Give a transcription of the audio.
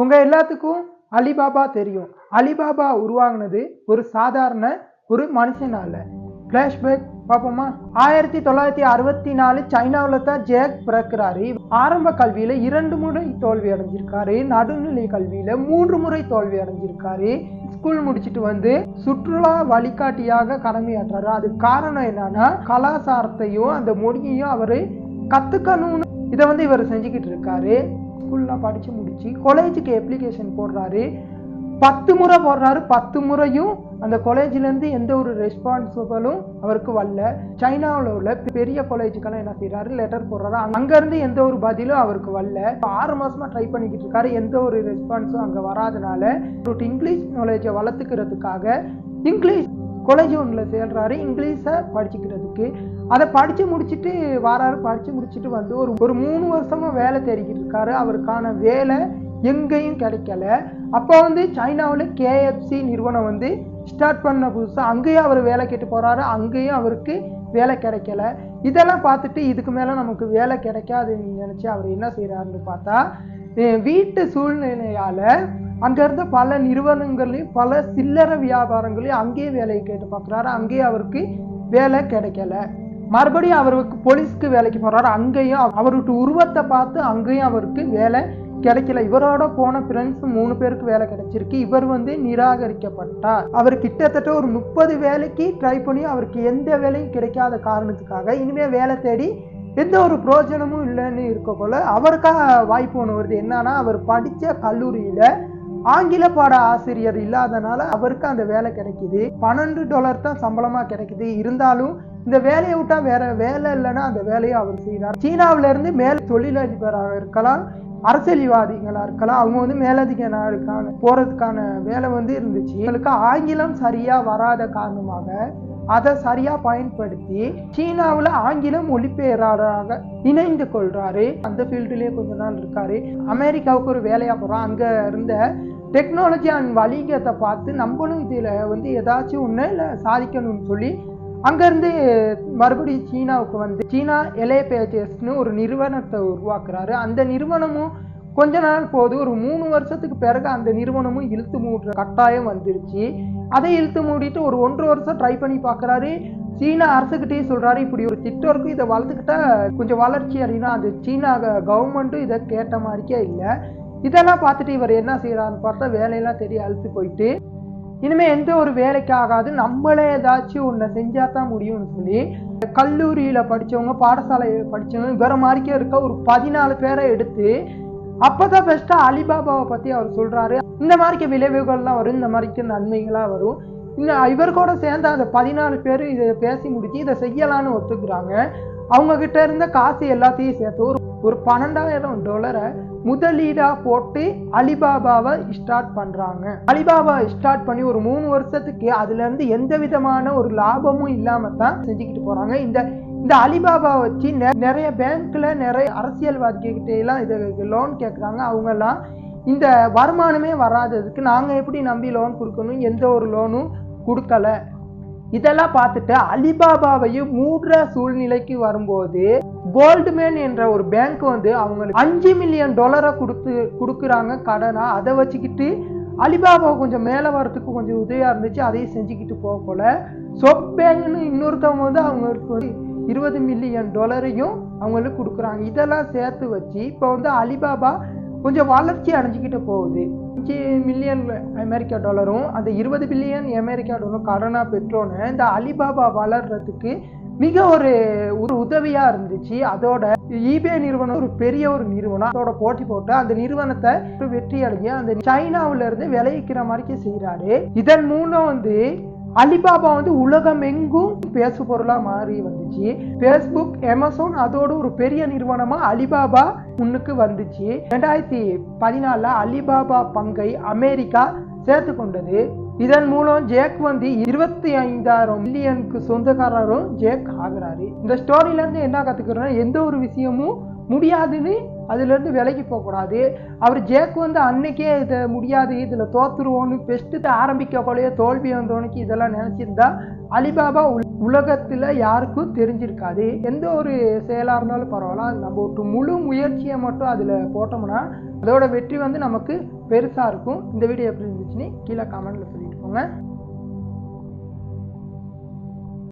உங்கள் எல்லாத்துக்கும் அலிபாபா தெரியும். அலிபாபா உருவாகினது ஒரு சாதாரண ஒரு மனுஷனால ஃப்ளாஷ்பேக் பார்ப்போமா? ஆயிரத்தி தொள்ளாயிரத்தி அறுபத்தி நாலு சைனாவில் தான் ஜேக் பிறக்கிறாரு. ஆரம்ப கல்வியில இரண்டு முறை தோல்வி அடைஞ்சிருக்காரு. நடுநிலை கல்வியில மூன்று முறை தோல்வி அடைஞ்சிருக்காரு. ஸ்கூல் முடிச்சிட்டு வந்து சுற்றுலா வழிகாட்டியாக கடமையாற்றுறாரு அது காரணம் என்னன்னா கலாச்சாரத்தையும் அந்த மொழியையும் அவரு கத்துக்கணும்னு இதை வந்து இவர் செஞ்சுக்கிட்டு இருக்காரு. ஸ்கூல்லாம் படித்து முடித்து காலேஜுக்கு அப்ளிகேஷன் போடுறாரு. பத்து முறை போடுறாரு. பத்து முறையும் அந்த காலேஜ்லேருந்து எந்த ஒரு ரெஸ்பான்சிபிளும் அவருக்கு வரல. சைனாவில் உள்ள பெரிய காலேஜுக்கெல்லாம் என்ன செய்கிறாரு லெட்டர் போடுறாரு. அங்கேருந்து எந்த ஒரு பதிலும் அவருக்கு வரல. ஆறு மாதமாக ட்ரை பண்ணிக்கிட்டு இருக்காரு. எந்த ஒரு ரெஸ்பான்ஸும் அங்கே வராதனால. ஒரு இங்கிலீஷ் நாலேஜை வளர்த்துக்கிறதுக்காக இங்கிலீஷ் காலேஜ் ஒன்றில் சேர்றாரு இங்கிலீஷை படிச்சுக்கிறதுக்கு. அதை படித்து முடிச்சுட்டு வாராரு படித்து முடிச்சுட்டு வந்து ஒரு ஒரு மூணு வருஷமாக வேலை தேடிக்கிட்டு இருக்காரு. அவருக்கான வேலை எங்கேயும் கிடைக்கல. அப்போ வந்து சைனாவில் கேஎஃப்சி நிறுவனம் வந்து ஸ்டார்ட் பண்ண புதுசாக அங்கேயும் அவர் வேலை கேட்டு போகிறாரு அங்கேயும் அவருக்கு வேலை கிடைக்கல. இதெல்லாம் பார்த்துட்டு இதுக்கு மேலே நமக்கு வேலை கிடைக்காதுன்னு நினச்சி அவர் என்ன செய்கிறாருன்னு பார்த்தா வீட்டு சூழ்நிலையால் அங்கே இருந்த பல நிறுவனங்களையும் பல சில்லறை வியாபாரங்களையும் அங்கேயே வேலையை கேட்டு பார்க்குறாரு. அங்கேயே அவருக்கு வேலை கிடைக்கல. மறுபடியும் அவருக்கு போலீஸ்க்கு வேலைக்கு போகிறாரு அங்கேயும் அவருடைய உருவத்தை பார்த்து அங்கேயும் அவருக்கு வேலை கிடைக்கல. இவரோட போன ஃப்ரெண்ட்ஸ் மூணு பேருக்கு வேலை கிடைச்சிருக்கு. இவர் வந்து நிராகரிக்கப்பட்டார். அவர் கிட்டத்தட்ட ஒரு முப்பது வேலைக்கு ட்ரை பண்ணி அவருக்கு எந்த வேலையும் கிடைக்காத காரணத்துக்காக இனிமேல் வேலை தேடி எந்த ஒரு பிரயோஜனமும் இல்லைன்னு இருக்க போல அவருக்காக வாய்ப்பு ஒன்று வருது. என்னன்னா அவர் படித்த கல்லூரியில ஆங்கில பாட ஆசிரியர் இல்லாதனால அவருக்கு அந்த வேலை கிடைக்குது. பன்னெண்டு டாலர் தான் சம்பளமா கிடைக்குது. இருந்தாலும் இந்த வேலையை விட்டா வேற வேலை இல்லைன்னா அந்த வேலையை அவர் செய்கிறார் சீனாவில இருந்து மேல் தொழிலதிபராக இருக்கலாம் அரசியல்வாதிகளாக இருக்கலாம். அவங்க வந்து மேலதிக நாடுக்கான போறதுக்கான வேலை வந்து இருந்துச்சு. இவங்களுக்கு ஆங்கிலம் சரியா வராத காரணமாக அதை சரியா பயன்படுத்தி சீனாவில் ஆங்கிலம் மொழிபெயராளராக இணைந்து கொள்றாரு. அந்த ஃபீல்டுலேயே கொஞ்ச நாள் இருக்காரு. அமெரிக்காவுக்கு ஒரு வேலையா போறோம் அங்க இருந்த டெக்னாலஜி அண்ட் வணிகத்தை பார்த்து நம்மளும் இதில் வந்து ஏதாச்சும் ஒன்று இல்லை சாதிக்கணும்னு சொல்லி அங்கேருந்து மறுபடியும் சீனாவுக்கு வந்து சீனா எலே பேஜஸ்னு ஒரு நிறுவனத்தை உருவாக்குறாரு. அந்த நிறுவனமும் கொஞ்ச நாள் போது ஒரு மூணு வருஷத்துக்கு பிறகு அந்த நிறுவனமும் இழுத்து மூடுற கட்டாயம் வந்துருச்சு. அதை இழுத்து மூடிட்டு ஒரு ஒன்றரை வருஷம் ட்ரை பண்ணி பார்க்குறாரு. சீனா அரசுக்கிட்டே சொல்கிறாரு இப்படி ஒரு திட்டம் இருக்கு இதை வளர்த்துக்கிட்டா கொஞ்சம் வளர்ச்சி அடையினா அந்த சீனா கவர்மெண்ட்டும் இதை கேட்ட மாதிரிக்கே இல்லை. இதெல்லாம் பார்த்துட்டு இவர் என்ன செய்கிறான்னு பார்த்தா வேலையெல்லாம் தெரிய அழுத்து போயிட்டு இனிமேல் எந்த ஒரு வேலைக்கு ஆகாது நம்மளே ஏதாச்சும் ஒன்றை செஞ்சா தான் முடியும்னு சொல்லி கல்லூரியில் படிச்சவங்க பாடசாலையில் படித்தவங்க வேறு மாதிரிக்கே இருக்க ஒரு பதினாலு பேரை எடுத்து அப்பதான் பெஸ்டா அலிபாபாவை பத்தி அவர் சொல்றாரு. இந்த மாதிரிக்கு விளைவுகள்லாம் வரும் இந்த மாதிரிக்கு நன்மைகளா வரும். இந்த இவர் கூட சேர்ந்து அந்த பதினாலு பேர் இதை பேசி முடிச்சு இதை செய்யலான்னு ஒத்துக்கிறாங்க. அவங்க கிட்ட இருந்த காசு எல்லாத்தையும் சேர்த்து ஒரு ஒரு பன்னெண்டாயிரம் டாலரை முதலீடா போட்டு அலிபாபாவை ஸ்டார்ட் பண்றாங்க. அலிபாபா ஸ்டார்ட் பண்ணி ஒரு மூணு வருஷத்துக்கு அதுல இருந்து எந்த விதமான ஒரு லாபமும் இல்லாம தான் செஞ்சுக்கிட்டு போறாங்க. இந்த இந்த அலிபாபா வச்சு நெ- நிறைய பேங்க்ல நிறைய அரசியல்வாதிகிட்ட எல்லாம் இது லோன் கேட்குறாங்க அவங்க எல்லாம் இந்த வருமானமே வராததுக்கு நாங்கள் எப்படி நம்பி லோன் கொடுக்கணும்? எந்த ஒரு லோனும் கொடுக்கல. இதெல்லாம் பார்த்துட்டு அலிபாபாவையும் மூடுற சூழ்நிலைக்கு வரும்போது கோல்டுமேன் என்ற ஒரு பேங்க் வந்து அவங்களுக்கு அஞ்சு மில்லியன் டாலரை கொடுத்து கொடுக்குறாங்க கடனா. அதை வச்சுக்கிட்டு அலிபாபா கொஞ்சம் மேலே வரத்துக்கு கொஞ்சம் உதவியாக இருந்துச்சு. அதையும் செஞ்சுக்கிட்டு போக போல. சொப் பேங்க்னு இன்னொருத்தவங்க வந்து அவங்களுக்கு வந்து இருபது மில்லியன் டாலரையும் அவங்களுக்கு கொடுக்குறாங்க. இதெல்லாம் சேர்த்து வச்சு இப்போ வந்து அலிபாபா கொஞ்சம் வளர்ச்சி அடைஞ்சிக்கிட்டு போகுது. அஞ்சு மில்லியன் அமெரிக்கா டாலரும் அந்த இருபது பில்லியன் அமெரிக்கா டாலரும் கடனாக பெற்றோன்னு இந்த அலிபாபா வளர்றதுக்கு மிக ஒரு ஒரு உதவியாக இருந்துச்சு. அதோட ஈபே நிறுவனம் ஒரு பெரிய ஒரு நிறுவனம். அதோட போட்டி போட்டு அந்த நிறுவனத்தை ஒரு வெற்றி அடைய அந்த சைனாவுல இருந்து விளைவிக்கிற மாதிரிக்கு செய்கிறாரு இதன் மூலம் வந்து அலிபாபா வந்து உலகம் எங்கும் பேசு பொருளாக மாறி வந்துச்சு. ஃபேஸ்புக் அமேசான் அதோட ஒரு பெரிய நிறுவனமாக அலிபாபா முன்னுக்கு வந்துச்சு. ரெண்டாயிரத்தி பதினாலில் அலிபாபா பங்கை அமெரிக்கா சேர்த்து கொண்டது. இதன் மூலம் ஜேக் வந்து இருபத்தி ஐந்தாயிரம் மில்லியனுக்கு சொந்தக்காரரும் ஜேக் ஆகிறாரு. இந்த ஸ்டோரியிலேருந்து என்ன கற்றுக்கிறோன்னா எந்த ஒரு விஷயமும் முடியாதுன்னு அதுலேருந்து விலகி போகக்கூடாது அவர் ஜேக்கு வந்து அன்னைக்கே இதை முடியாது இதில் தோத்துருவோன்னு பெஸ்ட்டு ஆரம்பிக்க போலயே தோல்வி வந்தோனுக்கு இதெல்லாம் நினச்சிருந்தா அலிபாபா உலகத்தில் யாருக்கும் தெரிஞ்சிருக்காது. எந்த ஒரு செயலாக இருந்தாலும் பரவாயில்ல. நம்ம ஒரு முழு முயற்சியை மட்டும் அதில் போட்டோம்னா அதோட வெற்றி வந்து நமக்கு பெருசாக இருக்கும். இந்த வீடியோ எப்படி இருந்துச்சுன்னு கீழே கமெண்ட்டில் சொல்லிட்டு போங்க.